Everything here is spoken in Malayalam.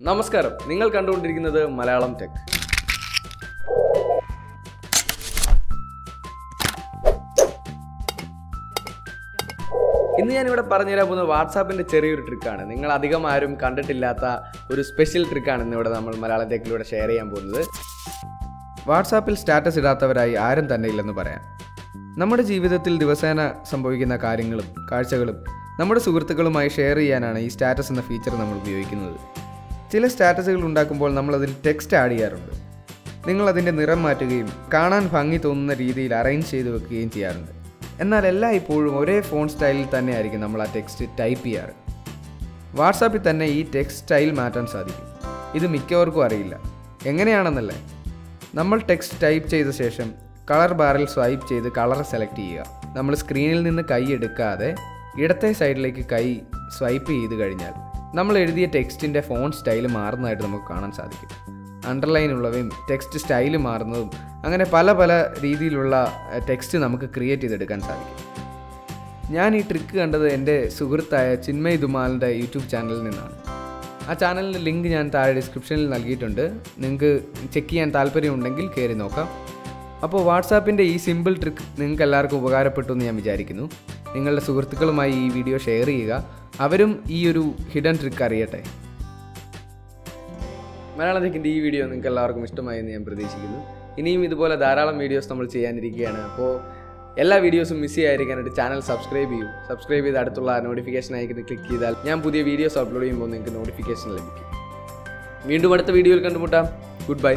നമസ്കാരം. നിങ്ങൾ കണ്ടുകൊണ്ടിരിക്കുന്നത് മലയാളം ടെക് ഇന്ന് ഞാനിവിടെ പറഞ്ഞുതരാൻ പോകുന്നത് വാട്സാപ്പിന്റെ ചെറിയൊരു ട്രിക്കാണ് നിങ്ങൾ അധികം ആരും കണ്ടിട്ടില്ലാത്ത ഒരു സ്പെഷ്യൽ ട്രിക്കാണ് ഇന്നിവിടെ നമ്മൾ മലയാളം ടെക്കിലൂടെ ഷെയർ ചെയ്യാൻ പോകുന്നത്. വാട്സാപ്പിൽ സ്റ്റാറ്റസ് ഇടാത്തവരായി ആരും തന്നെ ഇല്ലെന്ന് പറയാം. നമ്മുടെ ജീവിതത്തിൽ ദിവസേന സംഭവിക്കുന്ന കാര്യങ്ങളും കാഴ്ചകളും നമ്മുടെ സുഹൃത്തുക്കളുമായി ഷെയർ ചെയ്യാനാണ് ഈ സ്റ്റാറ്റസ് എന്ന ഫീച്ചർ നമ്മൾ ഉപയോഗിക്കുന്നത്. ചില സ്റ്റാറ്റസുകൾ ഉണ്ടാക്കുമ്പോൾ നമ്മൾ അതിൽ ടെക്സ്റ്റ് ആഡ് ചെയ്യാറുണ്ട്. നിങ്ങൾ അതിന്റെ നിറം മാറ്റുകയും കാണാൻ ഭംഗി തോന്നുന്ന രീതിയിൽ അറേഞ്ച് ചെയ്ത് വെക്കുകയും ചെയ്യാറുണ്ട്. എന്നാൽ എല്ലാ ഇപ്പോഴും ഒരേ ഫോൺ സ്റ്റൈലിൽ തന്നെയായിരിക്കും നമ്മൾ ആ ടെക്സ്റ്റ് ടൈപ്പ് ചെയ്യാറ്. വാട്സാപ്പിൽ തന്നെ ഈ ടെക്സ്റ്റ് സ്റ്റൈൽ മാറ്റാൻ സാധിക്കും. ഇത് മിക്കവർക്കും അറിയില്ല. എങ്ങനെയാണെന്നല്ലേ? നമ്മൾ ടെക്സ്റ്റ് ടൈപ്പ് ചെയ്ത ശേഷം കളർ ബാറിൽ സ്വൈപ്പ് ചെയ്ത് കളർ സെലക്ട് ചെയ്യുക. നമ്മൾ സ്ക്രീനിൽ നിന്ന് കൈ എടുക്കാതെ ഇടത്തെ സൈഡിലേക്ക് കൈ സ്വൈപ്പ് ചെയ്ത് കഴിഞ്ഞാൽ നമ്മൾ എഴുതിയ ടെക്സ്റ്റിന്റെ ഫോൺ സ്റ്റൈൽ മാറുന്നതായിട്ട് നമുക്ക് കാണാൻ സാധിക്കും. അണ്ടർലൈൻ ഉള്ളവയും ടെക്സ്റ്റ് സ്റ്റൈൽ മാറുന്നതും അങ്ങനെ പല പല രീതിയിലുള്ള ടെക്സ്റ്റ് നമുക്ക് ക്രിയേറ്റ് ചെയ്തെടുക്കാൻ സാധിക്കും. ഞാൻ ഈ ട്രിക്ക് കണ്ടത് എന്റെ സുഹൃത്തായ ചിന്മയ് ദുമാലിന്റെ യൂട്യൂബ് ചാനലിൽ നിന്നാണ്. ആ ചാനലിന്റെ ലിങ്ക് ഞാൻ താഴെ ഡിസ്ക്രിപ്ഷനിൽ നൽകിയിട്ടുണ്ട്. നിങ്ങൾക്ക് ചെക്ക് ചെയ്യാൻ താല്പര്യമുണ്ടെങ്കിൽ കയറി നോക്കാം. അപ്പോൾ വാട്സാപ്പിന്റെ ഈ സിമ്പിൾ ട്രിക്ക് നിങ്ങൾക്ക് എല്ലാവർക്കും ഉപകാരപ്പെട്ടു എന്ന് ഞാൻ വിചാരിക്കുന്നു. നിങ്ങളുടെ സുഹൃത്തുക്കളുമായി ഈ വീഡിയോ ഷെയർ ചെയ്യുക. അവരും ഈ ഒരു ഹിഡൻ ട്രിക്ക് അറിയട്ടെ. മലയാളം ഈ വീഡിയോ നിങ്ങൾക്ക് എല്ലാവർക്കും ഇഷ്ടമായി എന്ന് ഞാൻ പ്രതീക്ഷിക്കുന്നു. ഇനിയും ഇതുപോലെ ധാരാളം വീഡിയോസ് നമ്മൾ ചെയ്യാനിരിക്കുകയാണ്. അപ്പോൾ എല്ലാ വീഡിയോസും മിസ് ചെയ്യാതിരിക്കാനായിട്ട് ചാനൽ സബ്സ്ക്രൈബ് ചെയ്യും. സബ്സ്ക്രൈബ് ചെയ്ത് അടുത്തുള്ള നോട്ടിഫിക്കേഷൻ ഐക്കൺ ക്ലിക്ക് ചെയ്താൽ ഞാൻ പുതിയ വീഡിയോസ് അപ്ലോഡ് ചെയ്യുമ്പോൾ നിങ്ങൾക്ക് നോട്ടിഫിക്കേഷൻ ലഭിക്കും. വീണ്ടും അടുത്ത വീഡിയോയിൽ കണ്ടുമുട്ടാം. Good bye